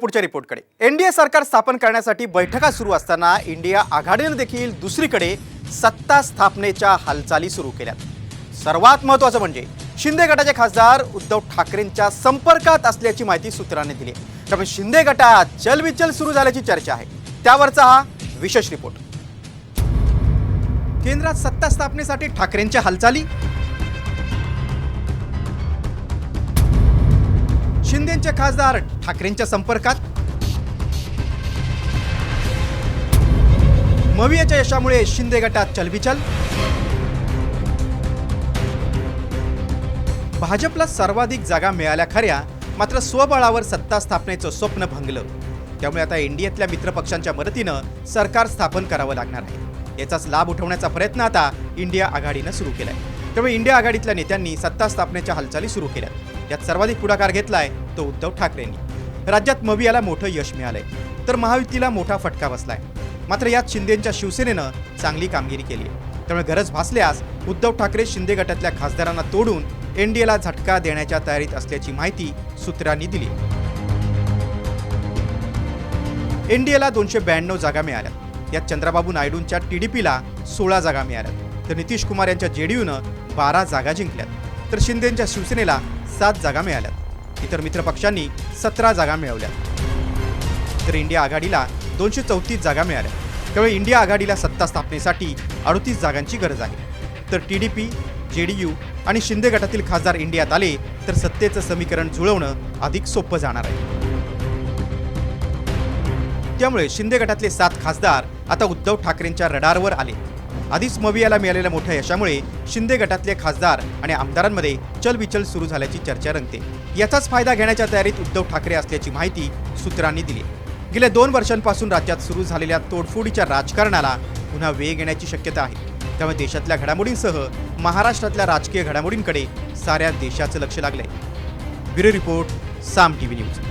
पुढच्या रिपोर्टकडे. एनडीए सरकार स्थापन करण्यासाठी बैठका सुरू असताना इंडिया आघाडीनं देखील दुसरीकडे सत्ता स्थापनेच्या हालचाली सुरू केल्यात. सर्वात महत्वाचं म्हणजे शिंदे गटाचे खासदार उद्धव ठाकरेंच्या संपर्कात असल्याची माहिती सूत्रांनी दिली त्यामुळे शिंदे गटात चलबिचल सुरू झाल्याची चर्चा आहे. त्यावरचा हा विशेष रिपोर्ट. केंद्रात सत्ता स्थापनेसाठी ठाकरेंच्या हालचाली शिंदेचे खासदार ठाकरेंच्या संपर्कात. मवियाच्या यशामुळे शिंदे गटात चलबिचल. भाजपला सर्वाधिक जागा मिळाल्या खऱ्या मात्र स्वबळावर सत्ता स्थापनेचं स्वप्न भंगलं. त्यामुळे आता एनडीएतल्या मित्रपक्षांच्या मदतीनं सरकार स्थापन करावं लागणार आहे. याचाच लाभ उठवण्याचा प्रयत्न आता इंडिया आघाडीनं सुरू केलाय. त्यामुळे इंडिया आघाडीतल्या नेत्यांनी सत्ता स्थापनेच्या हालचाली सुरू केल्या यात सर्वाधिक पुढाकार घेतलाय तो उद्धव ठाकरेंनी. राज्यात मवियाला मोठं यश मिळालंय. तर महायुतीला मोठा फटका बसलाय. मात्र यात शिंदेंच्या शिवसेनेनं चांगली कामगिरी केली आहे. त्यामुळे गरज भासल्यास उद्धव ठाकरे शिंदे गटातल्या खासदारांना तोडून एनडीएला झटका देण्याच्या तयारीत असल्याची माहिती सूत्रांनी दिली. एनडीएला दोनशे ब्याण्णव जागा मिळाल्या. यात चंद्राबाबू नायडूंच्या टीडीपीला सोळा जागा मिळाल्या. तर नितीश कुमार यांच्या जेडीयूनं बारा जागा जिंकल्यात. तर शिंदेच्या शिवसेनेला सात जागा मिळाल्यात. इतर मित्रपक्षांनी सतरा जागा मिळवल्या तर इंडिया आघाडीला दोनशे चौतीस जागा मिळाल्या. त्यामुळे इंडिया आघाडीला सत्ता स्थापनेसाठी अडतीस जागांची गरज आहे. तर T D P J D U आणि शिंदे गटातील खासदार इंडियात आले तर सत्तेचं समीकरण जुळवणं अधिक सोपं जाणार आहे. त्यामुळे शिंदे गटातले सात खासदार आता उद्धव ठाकरेंच्या रडारवर आले. आधीच मवियाला मिळालेल्या मोठ्या यशामुळे शिंदे गटातले खासदार आणि आमदारांमध्ये चलबिचल सुरू झाल्याची चर्चा रंगते. याचाच फायदा घेण्याच्या तयारीत उद्धव ठाकरे असल्याची माहिती सूत्रांनी दिली. गेल्या दोन वर्षांपासून राज्यात सुरू झालेल्या तोडफोडीच्या राजकारणाला पुन्हा वेग येण्याची शक्यता आहे. त्यामुळे देशातल्या घडामोडींसह महाराष्ट्रातल्या राजकीय घडामोडींकडे साऱ्या देशाचं लक्ष लागलंय. Bureau report Saam TV news.